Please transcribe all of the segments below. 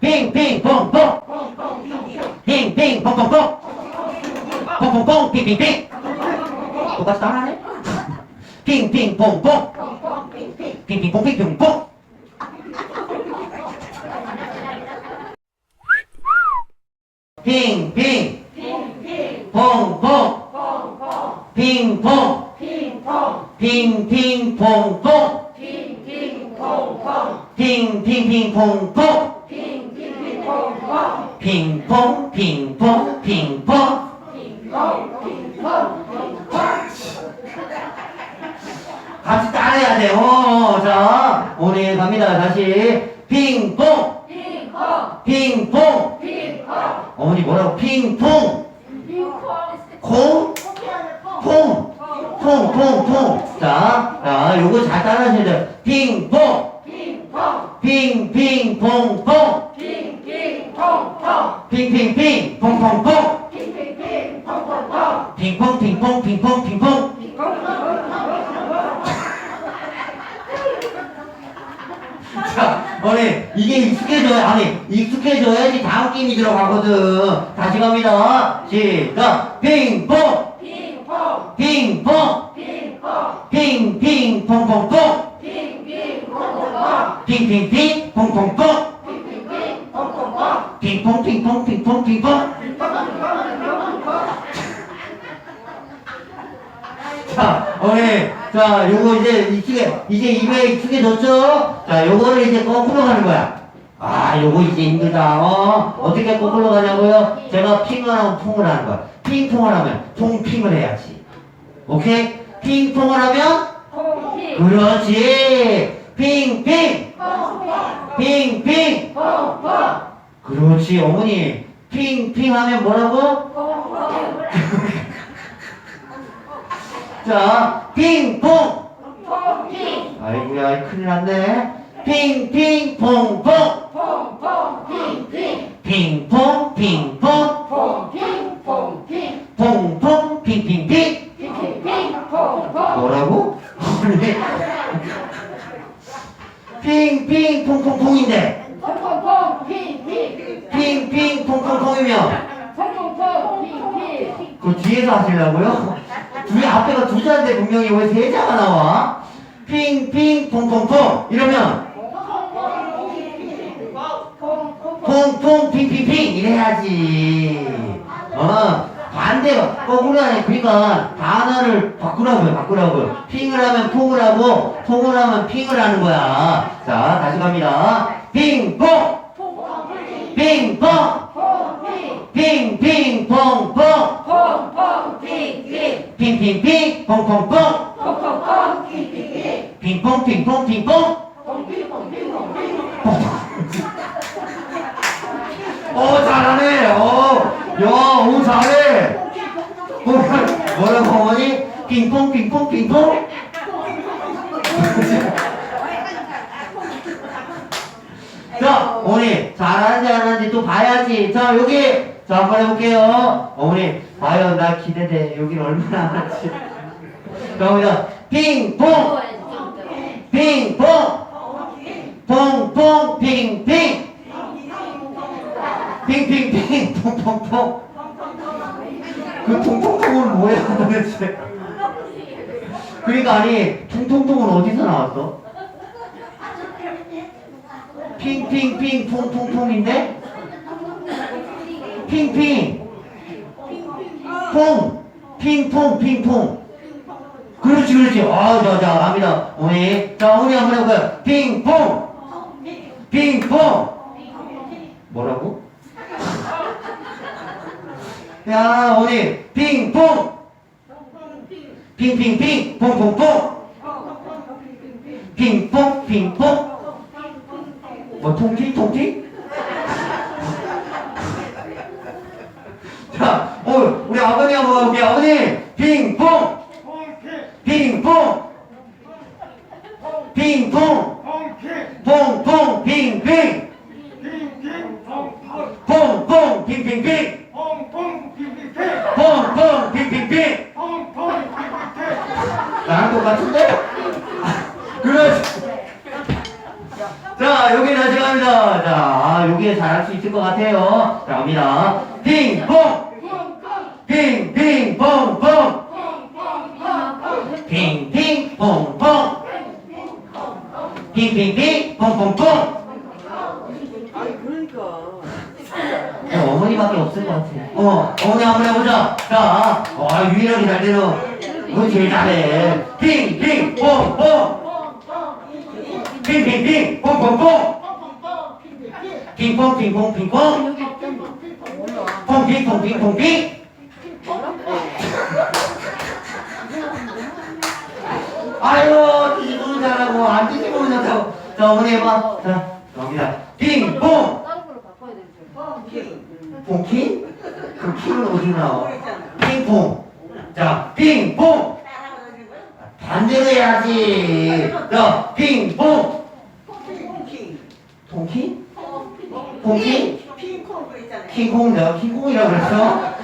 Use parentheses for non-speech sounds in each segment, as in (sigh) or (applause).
핑핑퐁퐁 핑핑퐁퐁퐁 퐁퐁퐁 핑핑핑 똑같이 따라하네 핑핑퐁퐁 핑핑퐁 핑핑퐁 핑핑 퐁퐁 핑퐁 핑핑퐁퐁 핑핑핑퐁퐁 핑퐁 핑퐁 핑퐁 같이 따라해야 돼. 어, 자, 오늘 갑니다. 다시 핑퐁 핑퐁 어머니 뭐라고 핑퐁 콩 퐁, 퐁, 퐁, 퐁. 자, 자, 요거 잘 따라 하셔야 돼요. 핑퐁, 핑, 핑, 퐁, 퐁. 핑, 핑, 핑, 퐁, 퐁, 퐁. 핑퐁, 핑퐁, 핑퐁, 핑퐁. 자, 어머니, 이게 익숙해져야, 아니, 익숙해져야지 다음 게임이 들어가거든. 다시 갑니다. 시작. 핑퐁, 핑퐁, 핑핑, 퐁퐁퐁. 핑핑핑, 퐁퐁퐁. 핑퐁, 핑퐁, 핑퐁, 핑퐁. 자, 어머니, 자, 요거 이제 익숙해, 이제 입에 익숙해졌죠? 자, 요거를 이제 거꾸로 가는 거야. 아, 요거 이제 힘들다. 어, 어떻게 거꾸로 가냐고요? 제가 핑을 하면 퐁을 하는 거야. 핑퐁을 하면 퐁핑을 해야지. 오케이? 핑퐁을 하면? 그렇지. 핑핑. 핑핑. 그렇지. 어머니, 핑핑 하면 뭐라고? (laughs) 자, 핑퐁. 아이고야, 큰일 났네. 핑핑, 퐁퐁. 핑퐁, 핑퐁. 퐁퐁, 퐁퐁퐁이면. 그 뒤에서 하시려고요? 뒤에 앞에가 두 자인데 분명히 왜 세 자가 나와? 핑 핑 퐁 퐁 퐁. 이러면 퐁 퐁 핑 핑 핑. 이래야지. 어 반대가 거꾸로 하네. 그러니까 단어를 바꾸라고요 바꾸라고요. 핑을 하면 퐁을 하고 퐁을 하면 핑을 하는 거야. 자 다시 갑니다. 핑퐁. 핑퐁 핑핑 퐁퐁. 핑핑핑 퐁퐁퐁. 핑퐁 핑퐁 핑퐁 어 잘하네. 어야오 잘해. 어, 뭐라고 어머니 핑퐁 핑퐁 핑퐁. 자 어머니 잘하는지 안 하는지 또 봐야지. 자 여기 자 한번 해볼게요. 어머니 과연 나 기대돼. 여기는 얼마나 자 보자 핑퐁. 핑퐁. 퐁퐁 핑핑. 핑핑핑. 퐁퐁퐁. 그 퐁퐁퐁은 뭐야 도대체? 그러니까 아니 퉁퉁퉁은 어디서 나왔어? 핑핑핑 퐁퐁퐁인데 핑핑. 퐁. 핑퐁 핑퐁. 그렇지 그렇지. 아자자 갑니다. 어머니 자 어머니 한번 해볼까요? 핑퐁. 핑퐁. 뭐라고? (laughs) 야 어머니 핑퐁. 핑핑핑. 퐁퐁퐁. 핑퐁 핑퐁. 뭐 통팅 통팅? 자, 어, 우리 아버님 한번 가볼게요. 핑퐁, 핑퐁, 핑퐁, 퐁퐁, 핑핑, 퐁퐁, 핑핑핑, 퐁퐁, 핑핑핑. 나랑 똑같은데? (laughs) 그렇지. 자, 여기 다시 갑니다. 자, 여기에 잘알수 있을 것 같아요. 자, 갑니다. 핑퐁! 핑핑 퐁퐁! 핑핑 퐁퐁! 핑핑핑 퐁퐁퐁! 아니 그러니까 어, 어머니밖에 없을 것 같아. 어, 어머니 한번 해보자. 자, 와, 유일하게 잘 되는. 너 제일 잘해. 핑핑퐁퐁! 핑핑핑 퐁퐁퐁! 핑퐁 핑퐁 핑퐁! 퐁핑 퐁핑 퐁핑! 아유, 뒤집으면 잘하고, 안 뒤집으면 못하고. 자, 어머니 해봐. 자, 갑니다. 핑퐁! 다른 걸로 바꿔야 되죠. king 퐁킹? 그 킹은 어디로 나와? 핑퐁. 자, 핑퐁. 반대로 해야지. 자, 핑퐁. king 통킹? 그 있잖아 킹콩 내가 킹콩이라고 그랬어?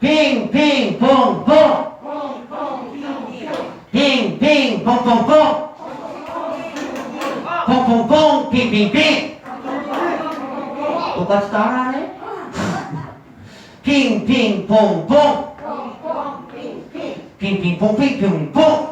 핑핑 퐁퐁. 핑핑핑. 똑같이 따라하네? 핑핑 퐁퐁. 핑핑 퐁핑 퐁퐁.